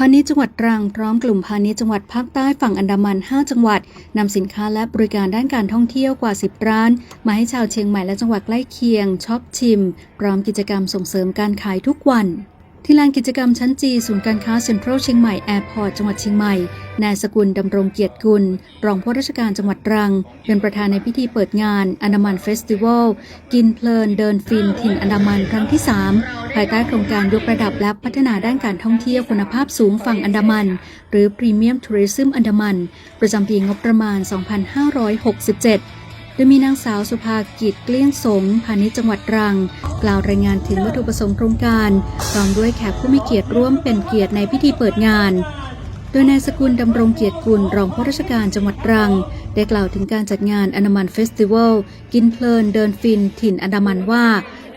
พาณิชย์จังหวัดตรังพร้อมกลุ่มพาณิชย์จังหวัดภาคใต้ฝั่งอันดามัน 5 จังหวัดนำสินค้าและบริการด้านการท่องเที่ยวกว่า 10 ร้าน มาให้ชาวเชียงใหม่และจังหวัดใกล้เคียงช็อปชิม พร้อมกิจกรรมส่งเสริมการขายทุกวัน ที่ลานกิจกรรมชั้นจีศูนย์การค้าเซ็นทรัลเชียงใหม่แอร์พอร์ตจังหวัดเชียงใหม่ นายสกุลดำรงเกียรติกุล รองผู้ราชการจังหวัดตรัง เป็นประธานในพิธีเปิดงานอันดามันเฟสติวัล กินเพลินเดินฟินถิ่นอันดามันครั้งที่ 3 ภายใต้โครงการยกระดับและพัฒนาด้านการท่องเที่ยวคุณภาพสูงฝั่งอันดามัน หรือ Premium Tourism อันดามัน ประจำปีงบประมาณ 2567 ดยมีนางสาวสุภากิจเกลี้ยงสงพาณิชย์จังหวัดรัง กล่าวรายงานถึงวัตถุประสงค์โครงการพร้อมด้วยแขกผู้มีเกียรติร่วมเป็นเกียรติในพิธีเปิดงาน โดยนายสกุลดำรงเกียรติกุลรองผู้ราชการจังหวัดรัง ได้กล่าวถึงการจัดงานอนามันเฟสติวัลกินเพลินเดินฟิน ถิ่นอันดามันว่า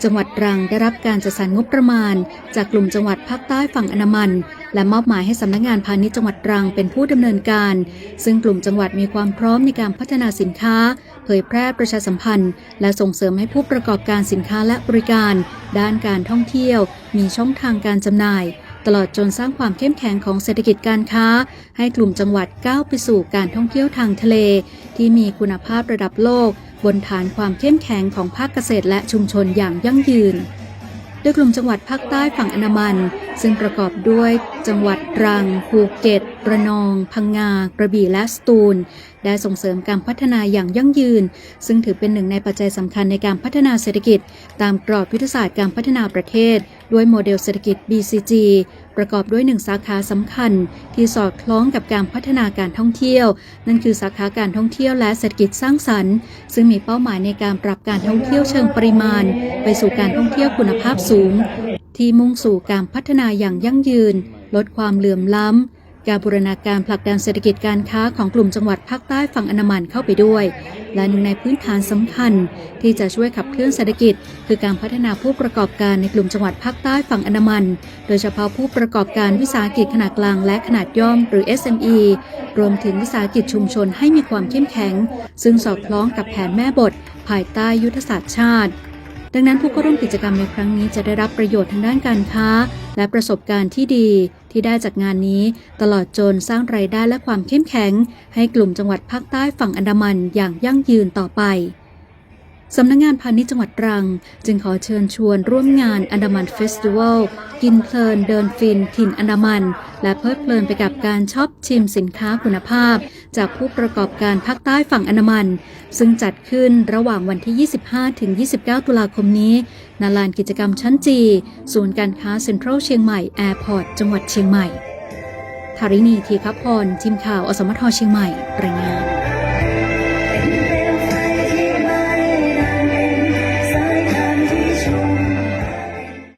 จังหวัดรังได้รับการจัดสรรงบประมาณ จากกลุ่มจังหวัดภาคใต้ฝั่งอนามัน และมอบหมายให้สำนักงานพาณิชย์จังหวัดรังเป็นผู้ดำเนินการ ซึ่งกลุ่มจังหวัดมีความพร้อมในการพัฒนาสินค้า เผยแพร่ประชาสัมพันธ์ และส่งเสริมให้ผู้ประกอบการสินค้าและบริการ ด้านการท่องเที่ยว มีช่องทางการจำหน่าย ตลอดจนสร้างความเข้มแข็งของเศรษฐกิจการค้า ให้กลุ่มจังหวัดก้าวไปสู่การท่องเที่ยวทางทะเล ที่มีคุณภาพระดับโลก บนฐานความเข้มแข็งของภาคเกษตรและชุมชนอย่างยั่งยืน โดยกลุ่มจังหวัดภาคใต้ฝั่งอันดามัน ซึ่งประกอบด้วยจังหวัดตรังภูเก็ตระนอง พังงากระบี่และสตูล ได้ส่งเสริมการพัฒนาอย่างยั่งยืน ซึ่งถือเป็นหนึ่งในปัจจัยสำคัญในการพัฒนาเศรษฐกิจ ตามกรอบยุทธศาสตร์การพัฒนาประเทศ ด้วยโมเดลเศรษฐกิจ BCG ประกอบด้วยหนึ่งสาขาสำคัญ ที่สอดคล้องกับการพัฒนาการท่องเที่ยว นั่นคือสาขาการท่องเที่ยวและเศรษฐกิจสร้างสรรค์ ซึ่งมีเป้าหมายในการปรับการท่องเที่ยวเชิงปริมาณ ไปสู่การท่องเที่ยวคุณภาพสูง ที่มุ่งสู่การพัฒนาอย่างยั่งยืน ลดความเหลื่อมล้ำ การบูรณาการผลักดันเศรษฐกิจการค้าของกลุ่มจังหวัดภาคใต้ฝั่งอันดามันเข้าไปด้วย และหนึ่งในพื้นฐานสำคัญ ที่จะช่วยขับเคลื่อนเศรษฐกิจ คือการพัฒนาผู้ประกอบการในกลุ่มจังหวัดภาคใต้ฝั่งอันดามัน โดยเฉพาะผู้ประกอบการวิสาหกิจขนาดกลางและขนาดย่อมหรือ SME รวมถึงวิสาหกิจชุมชนให้มีความเข้มแข็ง ซึ่งสอดคล้องกับแผนแม่บท ภายใต้ยุทธศาสตร์ชาติดังนั้นผู้เข้าร่วมกิจกรรมในครั้งนี้จะได้รับประโยชน์ทางด้านการค้า และประสบการณ์ที่ดี ที่ได้จากงานนี้ตลอดจนสร้างรายได้และความเข้มแข็ง ให้กลุ่มจังหวัดภาคใต้ฝั่งอันดามันอย่างยั่งยืนต่อไป สำนักงงานพาณิชย์จังหวัดตรัง จึงขอเชิญชวนร่วมงานอันดามันเฟสติวัลกินเพลินเดินฟินถิ่นอันดามัน และเพลิดเพลินไปกับการช็อปชิมสินค้าคุณภาพ จากผู้ประกอบการภาคใต้ฝั่งอันดามัน ซึ่งจัดขึ้นระหว่างวันที่ 25 ถึง 29 ตุลาคมนี้ณลานกิจกรรมชั้นจี ศูนย์การค้าเซ็นทรัลเชียงใหม่แอร์พอร์ตจังหวัดเชียงใหม่ธารินีทีคพรทีมข่าวอสมทเชียงใหม่รายงาน